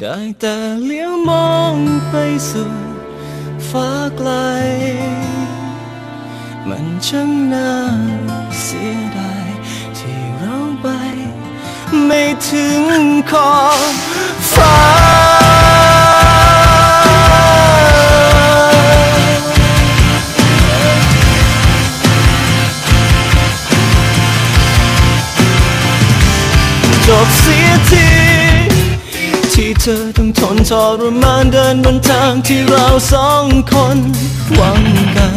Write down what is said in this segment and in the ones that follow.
ได้แต่เลี้ยวมองไปสู่ฟ้าไกล มันช่างน่าเสียดายที่เราไป ไม่ถึงขอบฟ้าจบเสียที ที่เธอต้องทนทรมานเดินบนทางที่เราสองคนหวังกัน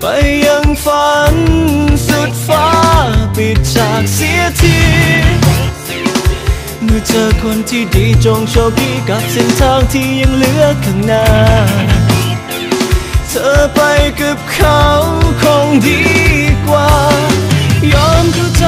ไปยังฝันสุดฟ้าปิดฉากเสียทีเมื่อเจอคนที่ดีจงโชคดีกับเส้นทางที่ยังเหลือข้างหน้า เธอไปกับเขาคงดีกว่า ยอมเข้าใจ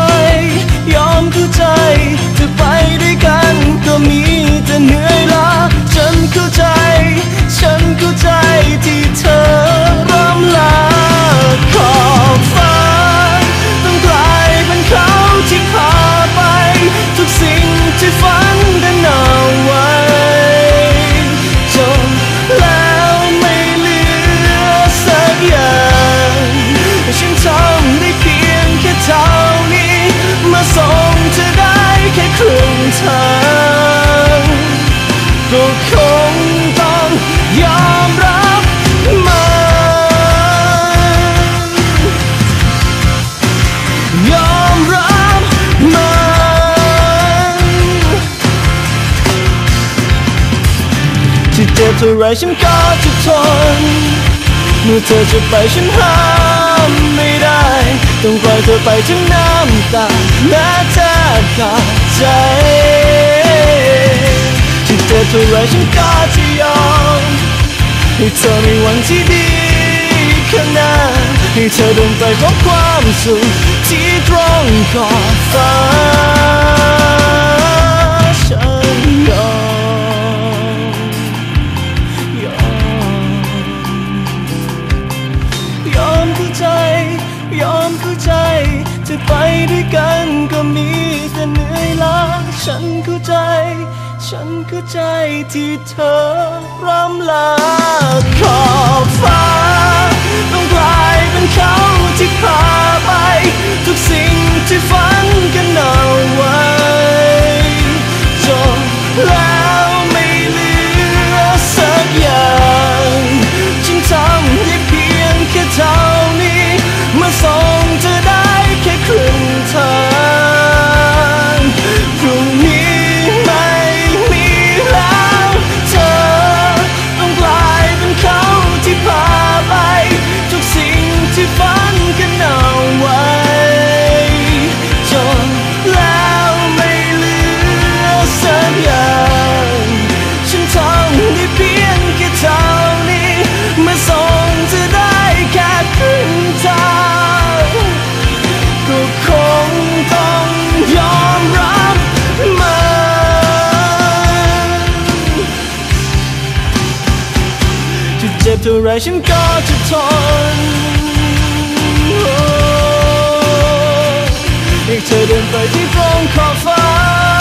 ทางก็คงต้องยอมรับมันยอมรับมันที่เจ็บเท่าไรฉันก็จะทนเมื่อเธอจะไปฉันห้ามไม่ได้ ต้องปล่อยเธอไปถึงน้ำตาแม้แทบขาด ที่เจ็บเท่าไรฉันก็จะยอมให้เธอในวันที่ดีข้างหนให้เธอเดินไปพบความสุขที่ตรงขอบฟ้าฉันยอมยอมยอมเข้าใจ ยอมเข้าใจ จะไปด้วยกันก็มีแต่เหนื่อยล้าฉันเข้าใจ ฉันเข้าใจที่เธอร่ำลาขอบฟ้า ต้องกลายเป็นเขาที่พาไป ทุกสิ่ง ท่าไรฉันก็จะทนอยากเธอเดินไปที่ตรงขอบฟ้า